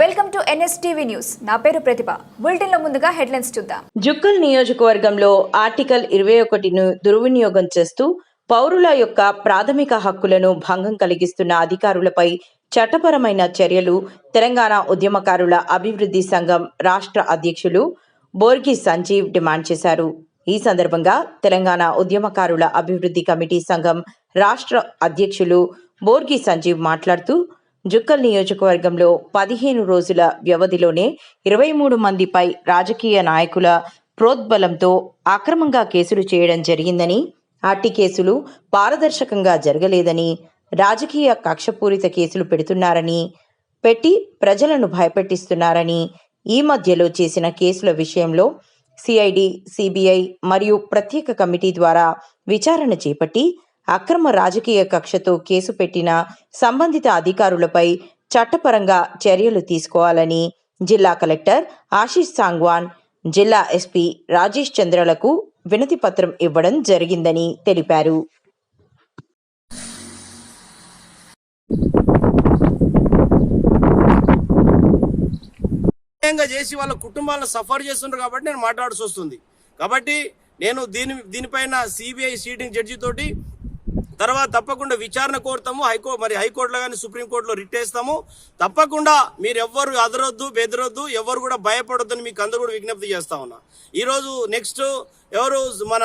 Welcome to NSTV news. నా పేరు ప్రతిభ. బులెటిన్లో ముందుగా హెడ్లైన్స్ చూద్దాం. జుక్కల్ నియోజకవర్గంలో ఆర్టికల్ ఇరవై ఒకటిను దుర్వినియోగం చేస్తూ పౌరుల యొక్క ప్రాథమిక హక్కులను భంగం కలిగిస్తున్న అధికారులపై చట్టపరమైన చర్యలు తెలంగాణ ఉద్యమకారుల అభివృద్ధి సంఘం రాష్ట్ర అధ్యక్షులు బోర్గి సంజీవ్ డిమాండ్ చేశారు. ఈ సందర్భంగా తెలంగాణ ఉద్యమకారుల అభివృద్ధి కమిటీ సంఘం రాష్ట్ర అధ్యక్షులు బోర్గి సంజీవ్ మాట్లాడుతూ జుక్కల్ నియోజకవర్గంలో పదిహేను రోజుల వ్యవధిలోనే ఇరవై మూడు మందిపై రాజకీయ నాయకుల ప్రోద్బలంతో అక్రమంగా కేసులు చేయడం జరిగిందని అట్టి కేసులు పారదర్శకంగా జరగలేదని రాజకీయ కక్షపూరిత కేసులు పెడుతున్నారని పెట్టి ప్రజలను భయపెట్టిస్తున్నారని ఈ మధ్యలో చేసిన కేసుల విషయంలో సిఐడి సిబిఐ మరియు ప్రత్యేక కమిటీ ద్వారా విచారణ చేపట్టి అక్రమ రాజకీయ కక్షతో కేసు పెట్టిన సంబంధిత అధికారులపై చట్టపరంగా చర్యలు తీసుకోవాలని జిల్లా కలెక్టర్ ఆశీష్ సాంగ్వాన్ జిల్లా ఎస్పీ రాజేష్ చంద్రలకు వినతి పత్రం ఇవ్వడం జరిగిందని తెలిపారు. చేసి వాళ్ళ కుటుంబాలను సఫర్ చేస్తున్నారు కాబట్టి నేను మాట్లాడాల్సి వస్తుంది. కాబట్టి నేను దీని దీనిపైన సిబిఐ సీటింగ్ జడ్జి తోటి తర్వాత తప్పకుండా విచారణ కోరుతాము హైకో మరి హైకోర్టులో కానీ సుప్రీంకోర్టులో రిట్ వేస్తాము. తప్పకుండా మీరు ఎవ్వరు అదరొద్దు బెదరొద్దు ఎవరు కూడా భయపడొద్దని మీకు అందరూ కూడా విజ్ఞప్తి చేస్తా ఉన్నా. ఈరోజు నెక్స్ట్ ఎవరు మన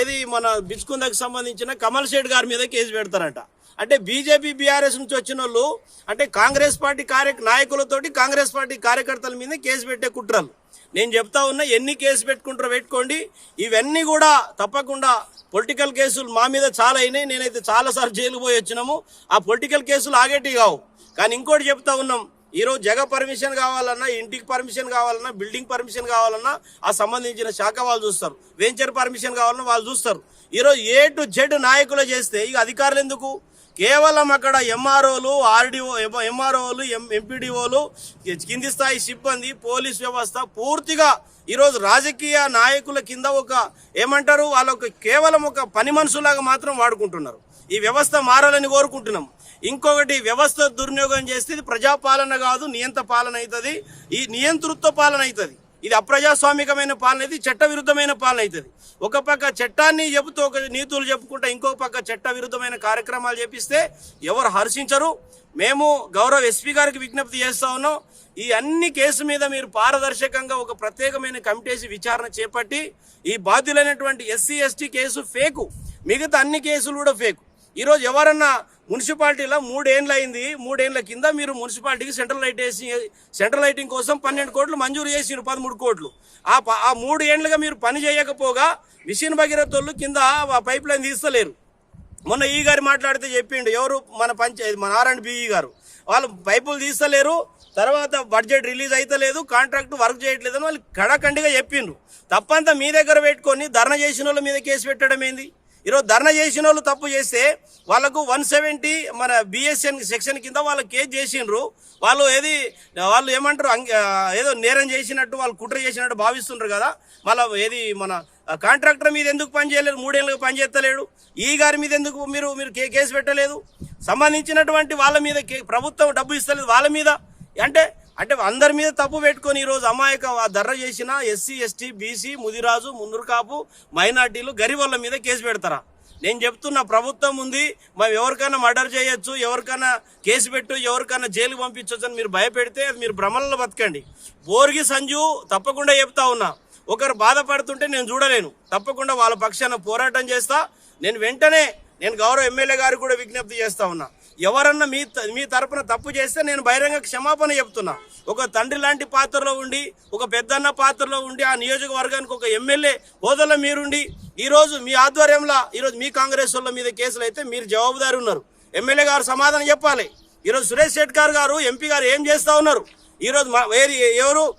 ఏది మన బిచ్కుందకి సంబంధించిన కమల్ షేడ్ గారి మీద కేసు పెడతారంట. అంటే బీజేపీ బీఆర్ఎస్ నుంచి వచ్చిన వాళ్ళు అంటే కాంగ్రెస్ పార్టీ కార్య నాయకులతోటి కాంగ్రెస్ పార్టీ కార్యకర్తల మీద కేసు పెట్టే కుట్రలు. నేను చెప్తా ఉన్నా ఎన్ని కేసు పెట్టుకుంటారో పెట్టుకోండి. ఇవన్నీ కూడా తప్పకుండా పొలిటికల్ కేసులు మా మీద చాలా అయినాయి. నేనైతే చాలాసార్లు జైలు పోయి వచ్చినాము. ఆ పొలిటికల్ కేసులు ఆగేటి కావు. కానీ ఇంకోటి చెప్తా ఉన్నాం. ఈరోజు జగ పర్మిషన్ కావాలన్నా ఇంటికి పర్మిషన్ కావాలన్నా బిల్డింగ్ పర్మిషన్ కావాలన్నా ఆ సంబంధించిన శాఖ వాళ్ళు చూస్తారు. వెంచర్ పర్మిషన్ కావాలన్నా వాళ్ళు చూస్తారు. ఈరోజు ఏ టు జెడ్ నాయకులు చేస్తే ఇక అధికారులు ఎందుకు? కేవలం అక్కడ ఎంఆర్ఓలు ఆర్డీఓ ఎంఆర్ఓలు ఎం ఎంపీడీఓలు కింది స్థాయి సిబ్బంది పోలీస్ వ్యవస్థ పూర్తిగా ఈరోజు రాజకీయ నాయకుల కింద ఒక ఏమంటారు? వాళ్ళొక కేవలం ఒక పని మనుషులాగా మాత్రం వాడుకుంటున్నారు. ఈ వ్యవస్థ మారాలని కోరుకుంటున్నాం. ఇంకొకటి వ్యవస్థ దుర్వినియోగం చేస్తే ఇది ప్రజాపాలన కాదు నియంత పాలన అవుతుంది. ఈ నియంతృత్వ పాలన అవుతుంది. ఇది అప్రజాస్వామికమైన పాలన అయితే చట్ట విరుద్ధమైన పాలన అవుతుంది. ఒక పక్క చట్టాన్ని చెబుతూ ఒక నీతులు చెప్పుకుంటా ఇంకొక పక్క చట్ట విరుద్ధమైన కార్యక్రమాలు చేపిస్తే ఎవరు హర్షించరు. మేము గౌరవ ఎస్పీ గారికి విజ్ఞప్తి చేస్తా ఉన్నాం. ఈ అన్ని కేసు మీద మీరు పారదర్శకంగా ఒక ప్రత్యేకమైన కమిటీ విచారణ చేపట్టి ఈ బాధ్యులైనటువంటి ఎస్సీ ఎస్టీ కేసు ఫేకు. మిగతా అన్ని కేసులు కూడా ఫేకు. ఈరోజు ఎవరన్నా మున్సిపాలిటీలో మూడేళ్ళు అయింది మూడేండ్ల కింద మీరు మున్సిపాలిటీకి సెంట్రల్ లైట్ వేసి సెంట్రల్ లైటింగ్ కోసం పన్నెండు కోట్లు మంజూరు చేసిరు పదమూడు కోట్లు. ఆ ప- ఆ మూడు ఏండ్లుగా మీరు పని చేయకపోగా మిషన్ భగీరథోళ్ళు కింద ఆ పైప్ లైన్ తీస్తలేరు. మొన్న ఈ గారు మాట్లాడితే చెప్పిండు ఎవరు మన పంచాయతీ మన ఆర్ అండ్ బిఈ గారు. వాళ్ళు పైపులు తీస్తలేరు తర్వాత బడ్జెట్ రిలీజ్ అయితలేదు కాంట్రాక్ట్ వర్క్ చేయట్లేదు అని వాళ్ళు కడకండిగా చెప్పిండ్రు. తప్పంతా మీ దగ్గర పెట్టుకొని ధర్నా చేసిన వాళ్ళ మీద కేసు పెట్టడం ఏంది ఈరోజు ధర్నా చేసిన వాళ్ళు తప్పు చేస్తే వాళ్ళకు వన్ సెవెంటీ మన బిఎస్ఎన్ సెక్షన్ కింద వాళ్ళకి కేసు చేసిండ్రు. వాళ్ళు ఏది వాళ్ళు ఏమంటారు ఏదో నేరం చేసినట్టు వాళ్ళు కుట్ర చేసినట్టు భావిస్తుండ్రు కదా. మళ్ళీ ఏది మన కాంట్రాక్టర్ మీద ఎందుకు పనిచేయలేదు మూడేళ్ళకి పనిచేస్తలేడు ఈ గారి మీద ఎందుకు మీరు మీరు కేసు పెట్టలేదు? సంబంధించినటువంటి వాళ్ళ మీద ప్రభుత్వం డబ్బు ఇస్తలేదు వాళ్ళ మీద. అంటే అంటే అందరి మీద తప్పు పెట్టుకొని ఈరోజు అమాయక దర్ర చేసిన SC ST BC Mudiraj Munnuru మైనార్టీలు గరిబోళ్ళ మీద కేసు పెడతారా? నేను చెప్తున్నా ప్రభుత్వం ఉంది. మేము ఎవరికైనా మర్డర్ చేయొచ్చు ఎవరికైనా కేసు పెట్టు ఎవరికైనా జైలు పంపించవచ్చు అని మీరు భయపెడితే అది మీరు భ్రమలలో బతకండి. బోర్గి సంజు తప్పకుండా చెప్తా ఉన్నా. ఒకరు బాధపడుతుంటే నేను చూడలేను. తప్పకుండా వాళ్ళ పక్షాన పోరాటం చేస్తా. నేను వెంటనే నేను గౌరవ ఎమ్మెల్యే గారు కూడా విజ్ఞప్తి చేస్తా ఉన్నా. ఎవరన్నా మీ త- మీ తరపున తప్పు చేస్తే నేను బహిరంగ క్షమాపణ చెప్తున్నా. ఒక తండ్రి లాంటి పాత్రలో ఉండి ఒక పెద్దన్న పాత్రలో ఉండి ఆ నియోజకవర్గానికి ఒక ఎమ్మెల్యే హోదాలో మీరుండి ఈరోజు మీ ఆధ్వర్యంలో ఈరోజు మీ కాంగ్రెస్ వాళ్ళ మీద కేసులు అయితే మీరు జవాబుదారి ఉన్నారు. ఎమ్మెల్యే గారు సమాధానం చెప్పాలి. ఈరోజు సురేష్ శెట్కర్ గారు ఎంపీ గారు ఏం చేస్తా ఉన్నారు? ఈరోజు మా- వేరే ఎవరు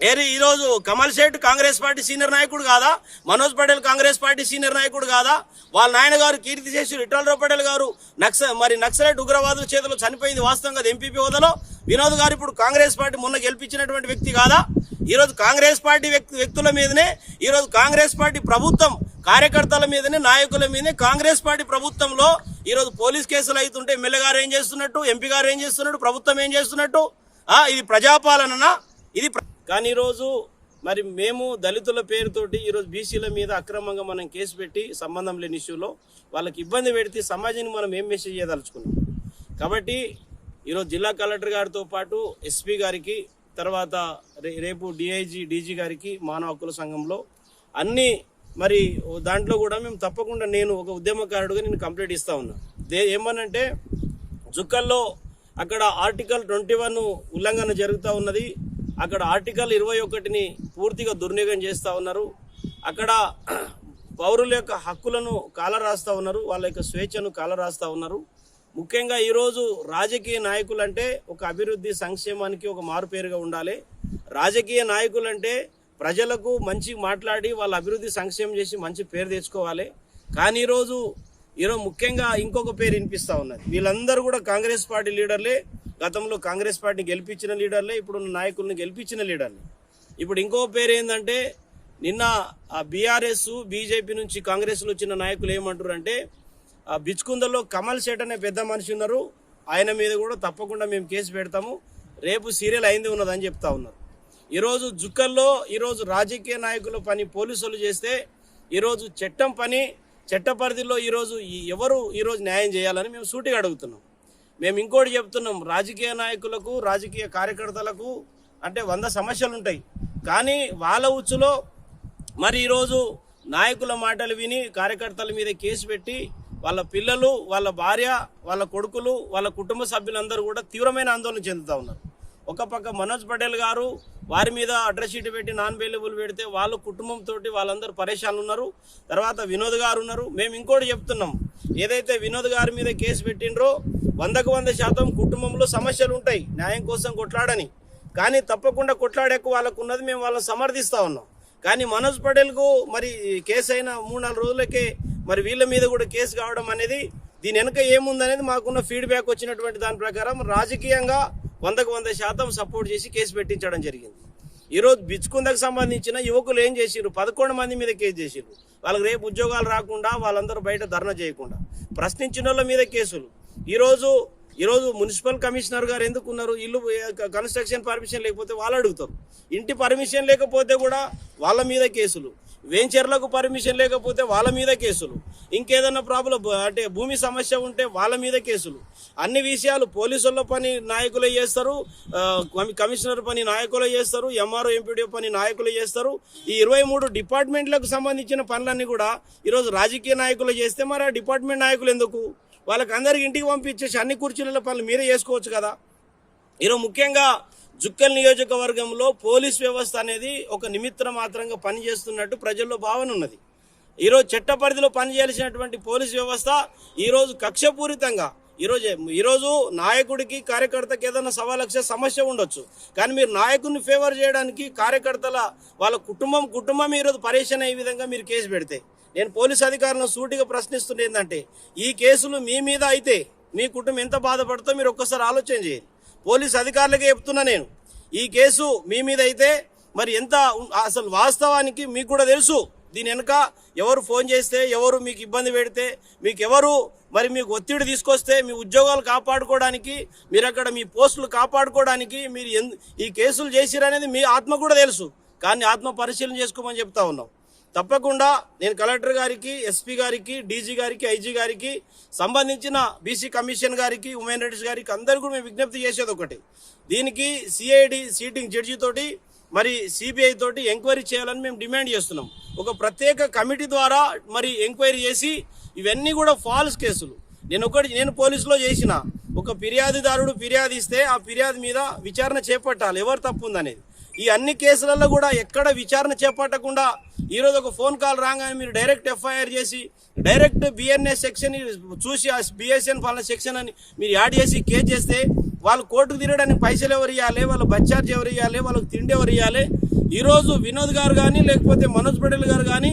ఏరి ఈరోజు కమల్ సేట్ కాంగ్రెస్ పార్టీ సీనియర్ నాయకుడు కాదా? మనోజ్ పటేల్ కాంగ్రెస్ పార్టీ సీనియర్ నాయకుడు కాదా? వాళ్ళ నాయన గారు కీర్తి చేసి విఠలరావు పటేల్ గారు నక్స మరి నక్సలైట్ ఉగ్రవాదుల చేతిలో చనిపోయింది వాస్తవం కదా ఎంపీపీ హోదాలో. వినోద్ గారు ఇప్పుడు కాంగ్రెస్ పార్టీ మొన్న గెలిపించినటువంటి వ్యక్తి కాదా? ఈరోజు కాంగ్రెస్ పార్టీ వ్యక్తి వ్యక్తుల మీదనే ఈరోజు కాంగ్రెస్ పార్టీ ప్రభుత్వం కార్యకర్తల మీదనే నాయకుల మీదనే కాంగ్రెస్ పార్టీ ప్రభుత్వంలో ఈరోజు పోలీస్ కేసులు అవుతుంటే ఎమ్మెల్యే గారు ఏం చేస్తున్నట్టు ఎంపీ గారు ఏం చేస్తున్నట్టు ప్రభుత్వం ఏం చేస్తున్నట్టు? ఇది ప్రజాపాలన ఇది కానీ ఈరోజు మరి మేము దళితుల పేరుతోటి ఈరోజు బీసీల మీద అక్రమంగా మనం కేసు పెట్టి సంబంధం లేని ఇష్యూలో వాళ్ళకి ఇబ్బంది పెడితే సమాజానికి మనం ఏం మెసేజ్ చేయదలుచుకున్నాం? కాబట్టి ఈరోజు జిల్లా కలెక్టర్ గారితో పాటు ఎస్పీ గారికి తర్వాత రే- రేపు డిఐజీ డీజీ గారికి మానవ హక్కుల సంఘంలో అన్ని మరి దాంట్లో కూడా మేము తప్పకుండా నేను ఒక ఉద్యమకారుడుగా నేను కంప్లైంట్ ఇస్తా ఉన్నా. దే ఏమనంటే జుక్కల్లో అక్కడ ఆర్టికల్ ట్వంటీ వన్ ఉల్లంఘన జరుగుతూ ఉన్నది. అక్కడ ఆర్టికల్ ఇరవై ఒకటిని పూర్తిగా దుర్వినియోగం చేస్తూ ఉన్నారు. అక్కడ పౌరుల యొక్క హక్కులను కాలరాస్తూ ఉన్నారు వాళ్ళ యొక్క స్వేచ్ఛను కాలరాస్తూ ఉన్నారు. ముఖ్యంగా ఈరోజు రాజకీయ నాయకులు అంటే ఒక అభివృద్ధి సంక్షేమానికి ఒక మారుపేరుగా ఉండాలి. రాజకీయ నాయకులు అంటే ప్రజలకు మంచి మాట్లాడి వాళ్ళ అభివృద్ధి సంక్షేమం చేసి మంచి పేరు తెచ్చుకోవాలి. కానీ ఈరోజు ఈరోజు ముఖ్యంగా ఇంకొక పేరు వినిపిస్తూ ఉన్నది. వీళ్ళందరూ కూడా కాంగ్రెస్ పార్టీ లీడర్లే. గతంలో కాంగ్రెస్ పార్టీని గెలిపించిన లీడర్లే ఇప్పుడు నాయకులను గెలిపించిన లీడర్లే. ఇప్పుడు ఇంకో పేరు ఏంటంటే నిన్న ఆ బీఆర్ఎస్ బీజేపీ నుంచి కాంగ్రెస్లో వచ్చిన నాయకులు ఏమంటారు అంటే ఆ బిచ్కుందలో కమల్ సేట్ అనే పెద్ద మనిషి ఉన్నారు. ఆయన మీద కూడా తప్పకుండా మేము కేసు పెడతాము. రేపు సీరియల్ అయింది ఉన్నదని చెప్తా ఉన్నారు. ఈరోజు జుక్కల్లో ఈరోజు రాజకీయ నాయకుల పని పోలీసులు చేస్తే ఈరోజు చట్టం పని చట్ట పరిధిలో ఈరోజు ఈ- ఎవరు ఈరోజు న్యాయం చేయాలని మేము సూటిగా అడుగుతున్నాం. మేము ఇంకోటి చెప్తున్నాం రాజకీయ నాయకులకు రాజకీయ కార్యకర్తలకు అంటే వంద సమస్యలు ఉంటాయి కానీ వాళ్ళ ఉచ్చులో మరి ఈరోజు నాయకుల మాటలు విని కార్యకర్తల మీద కేసు పెట్టి వాళ్ళ పిల్లలు వాళ్ళ భార్య వాళ్ళ కొడుకులు వాళ్ళ కుటుంబ సభ్యులందరూ కూడా తీవ్రమైన ఆందోళన చెందుతూ ఉన్నారు. ఒక పక్క మనోజ్ పటేల్ గారు వారి మీద అడ్రస్ షీట్ పెట్టి నాన్ అవైలబుల్ పెడితే వాళ్ళ కుటుంబంతో వాళ్ళందరూ పరేషాన్లు ఉన్నారు. తర్వాత వినోద్ గారు ఉన్నారు. మేము ఇంకోటి చెప్తున్నాం ఏదైతే వినోద్ గారి మీద కేసు పెట్టిండ్రో వందకు వంద శాతం కుటుంబంలో సమస్యలు ఉంటాయి. న్యాయం కోసం కొట్లాడని. కానీ తప్పకుండా కొట్లాడేకు వాళ్ళకు ఉన్నది మేము వాళ్ళని సమర్థిస్తా ఉన్నాం. కానీ మనోజ్ పటేల్కు మరి కేసు అయిన మూడు నాలుగు రోజులకే మరి వీళ్ళ మీద కూడా కేసు కావడం అనేది దీని వెనుక ఏముందనేది మాకున్న ఫీడ్బ్యాక్ వచ్చినటువంటి దాని ప్రకారం రాజకీయంగా వందకు వంద శాతం సపోర్ట్ చేసి కేసు పెట్టించడం జరిగింది. ఈరోజు బిచ్చుకుందకు సంబంధించిన యువకులు ఏం చేసిరు పదకొండు మంది మీద కేసు చేసిరు వాళ్ళకి రేపు ఉద్యోగాలు రాకుండా వాళ్ళందరూ బయట ధర్నా చేయకుండా. ప్రశ్నించిన వాళ్ళ మీద కేసులు. ఈరోజు ఈరోజు మున్సిపల్ కమిషనర్ గారు ఎందుకు ఉన్నారు ఇల్లు కన్స్ట్రక్షన్ పర్మిషన్ లేకపోతే వాళ్ళు అడుగుతారు. ఇంటి పర్మిషన్ లేకపోతే కూడా వాళ్ళ మీద కేసులు. వెంచర్లకు పర్మిషన్ లేకపోతే వాళ్ళ మీద కేసులు. ఇంకేదన్నా ప్రాబ్లం అంటే భూమి సమస్య ఉంటే వాళ్ళ మీద కేసులు. అన్ని విషయాలు పోలీసుల పని నాయకులే చేస్తారు కమిషనర్ పని నాయకులే చేస్తారు ఎంఆర్ఓ ఎంపీడీఓ పని నాయకులే చేస్తారు. ఈ ఇరవై మూడు డిపార్ట్మెంట్లకు సంబంధించిన పనులన్నీ కూడా ఈరోజు రాజకీయ నాయకులు చేస్తే మరి ఆ డిపార్ట్మెంట్ నాయకులు ఎందుకు? వాళ్ళకి అందరికి ఇంటికి పంపించేసి అన్ని కుర్చీలలో పనులు మీరే చేసుకోవచ్చు కదా. ఈరోజు ముఖ్యంగా జుక్కల్ నియోజకవర్గంలో పోలీస్ వ్యవస్థ అనేది ఒక నిమిత్తం మాత్రంగా పనిచేస్తున్నట్టు ప్రజల్లో భావన ఉన్నది. ఈరోజు చట్ట పరిధిలో పనిచేయాల్సినటువంటి పోలీస్ వ్యవస్థ ఈరోజు కక్షపూరితంగా ఈరోజు ఈరోజు నాయకుడికి కార్యకర్తకి ఏదైనా సవా లక్ష సమస్య ఉండొచ్చు. కానీ మీరు నాయకుడిని ఫేవర్ చేయడానికి కార్యకర్తల వాళ్ళ కుటుంబం కుటుంబం ఈరోజు పరేషాన్ అయ్యే విధంగా మీరు కేసు పెడితే నేను పోలీస్ అధికారులను సూటిగా ప్రశ్నిస్తుంది ఏంటంటే ఈ కేసులు మీ మీద అయితే మీ కుటుంబం ఎంత బాధపడుతో మీరు ఒక్కసారి ఆలోచన చేయండి. పోలీస్ అధికారులకే చెప్తున్నా నేను. ఈ కేసు మీ మీద అయితే మరి ఎంత అసలు వాస్తవానికి మీకు కూడా తెలుసు. దీని వెనుక ఎవరు ఫోన్ చేస్తే ఎవరు మీకు ఇబ్బంది పెడితే మీకు ఎవరు మరి మీకు ఒత్తిడి తీసుకొస్తే మీ ఉద్యోగాలు కాపాడుకోవడానికి మీరు అక్కడ మీ పోస్టులు కాపాడుకోవడానికి మీరు ఎందు ఈ కేసులు చేసిరనేది మీ ఆత్మ కూడా తెలుసు. కానీ ఆత్మ పరిశీలన చేసుకోమని చెప్తా ఉన్నాం. తప్పకుండా నేను కలెక్టర్ గారికి ఎస్పీ గారికి డీజీ గారికి ఐజీ గారికి సంబంధించిన బీసీ కమిషన్ గారికి ఉమెన్ రైట్స్ గారికి అందరు కూడా మేము విజ్ఞప్తి చేసేది ఒకటి. దీనికి సిఐడి సీటింగ్ జడ్జి తోటి మరి సిబిఐ తోటి ఎంక్వైరీ చేయాలని మేము డిమాండ్ చేస్తున్నాం. ఒక ప్రత్యేక కమిటీ ద్వారా మరి ఎంక్వైరీ చేసి ఇవన్నీ కూడా ఫాల్స్ కేసులు. నేను ఒకటి నేను పోలీసులో చేసిన. ఒక ఫిర్యాదుదారుడు ఫిర్యాదు ఇస్తే ఆ ఫిర్యాదు మీద విచారణ చేపట్టాలి. ఎవరు తప్పు ఉందనేది. ఈ అన్ని కేసులలో కూడా ఎక్కడ విచారణ చేపట్టకుండా ఈరోజు ఒక ఫోన్ కాల్ రాగానే మీరు డైరెక్ట్ ఎఫ్ఐఆర్ చేసి డైరెక్ట్ బిఎన్ఎస్ సెక్షన్ చూసి ఆ బిఎస్ఎన్ పాలన సెక్షన్ అని మీరు యాడ్ చేసి కేసు చేస్తే వాళ్ళు కోర్టుకు తిరగడానికి పైసలు ఎవరు ఇవ్వాలి వాళ్ళు బచ్చార్జ్ ఎవరు ఇవ్వాలి వాళ్ళకి తిండి ఎవరు ఇవ్వాలి ఈరోజు వినోద్ గారు కానీ లేకపోతే మనోజ్ పటేల్ గారు కానీ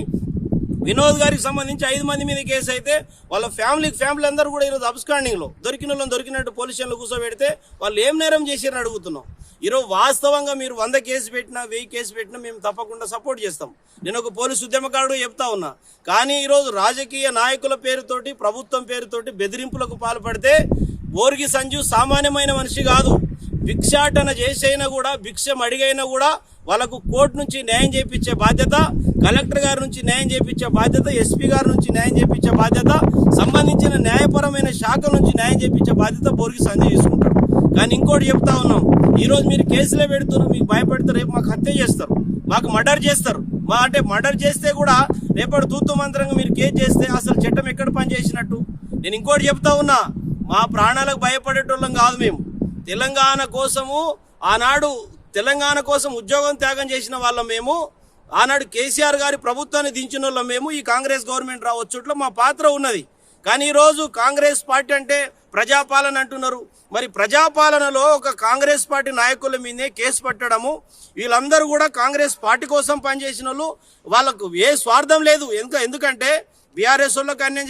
వినోద్ గారికి సంబంధించి ఐదు మంది మీద కేసు అయితే వాళ్ళ ఫ్యామిలీ ఫ్యామిలీ అందరూ కూడా ఈరోజు అబ్స్కాండింగ్లో దొరికిన వాళ్ళని దొరికినట్టు పోలీస్ స్టేషన్లో కూర్చోబెడితే వాళ్ళు ఏం నేరం చేశారని అడుగుతున్నాం. ఈరోజు వాస్తవంగా మీరు వంద కేసు పెట్టినా వెయ్యి కేసు పెట్టినా మేము తప్పకుండా సపోర్ట్ చేస్తాం. నేను ఒక పోలీసు ఉద్యమకారుడు చెప్తా ఉన్నా. కానీ ఈరోజు రాజకీయ నాయకుల పేరుతోటి ప్రభుత్వం పేరుతోటి బెదిరింపులకు పాల్పడితే బోర్గి సంజు సామాన్యమైన మనిషి కాదు. భిక్షాటన చేసైనా కూడా భిక్షం అడిగైనా కూడా వాళ్ళకు కోర్టు నుంచి న్యాయం చేయించే బాధ్యత కలెక్టర్ గారి నుంచి న్యాయం చేయించే బాధ్యత ఎస్పీ గారి నుంచి న్యాయం చేయించే బాధ్యత సంబంధించిన న్యాయపరమైన శాఖ నుంచి న్యాయం చేయించే బాధ్యత బోరికి సంజయ్ చేసుకుంటాడు కానీ ఇంకోటి చెప్తా ఉన్నాం ఈరోజు మీరు కేసులే పెడుతున్నారు మీకు భయపెడతారు రేపు మాకు హత్య చేస్తారు మాకు మర్డర్ చేస్తారు. మా అంటే మర్డర్ చేస్తే కూడా రేపటి తూతు మంత్రంగా మీరు కేసు చేస్తే అసలు చట్టం ఎక్కడ పనిచేసినట్టు? నేను ఇంకోటి చెప్తా ఉన్నా మా ప్రాణాలకు భయపడేటోళ్ళం కాదు మేము. తెలంగాణ కోసము ఆనాడు తెలంగాణ కోసం ఉద్యోగం త్యాగం చేసిన వాళ్ళం మేము. ఆనాడు కేసీఆర్ గారి ప్రభుత్వాన్ని దించిన వాళ్ళం మేము. ఈ కాంగ్రెస్ గవర్నమెంట్ రావచ్చుట్లో మా పాత్ర ఉన్నది. కానీ ఈరోజు కాంగ్రెస్ పార్టీ అంటే ప్రజాపాలన అంటున్నారు. మరి ప్రజాపాలనలో ఒక కాంగ్రెస్ పార్టీ నాయకుల మీదే కేసు పట్టడము వీళ్ళందరూ కూడా కాంగ్రెస్ పార్టీ కోసం పనిచేసిన వాళ్ళు వాళ్ళకు ఏ స్వార్థం లేదు. ఎందుక ఎందుకంటే బీఆర్ఎస్ వాళ్ళకి అన్యాయం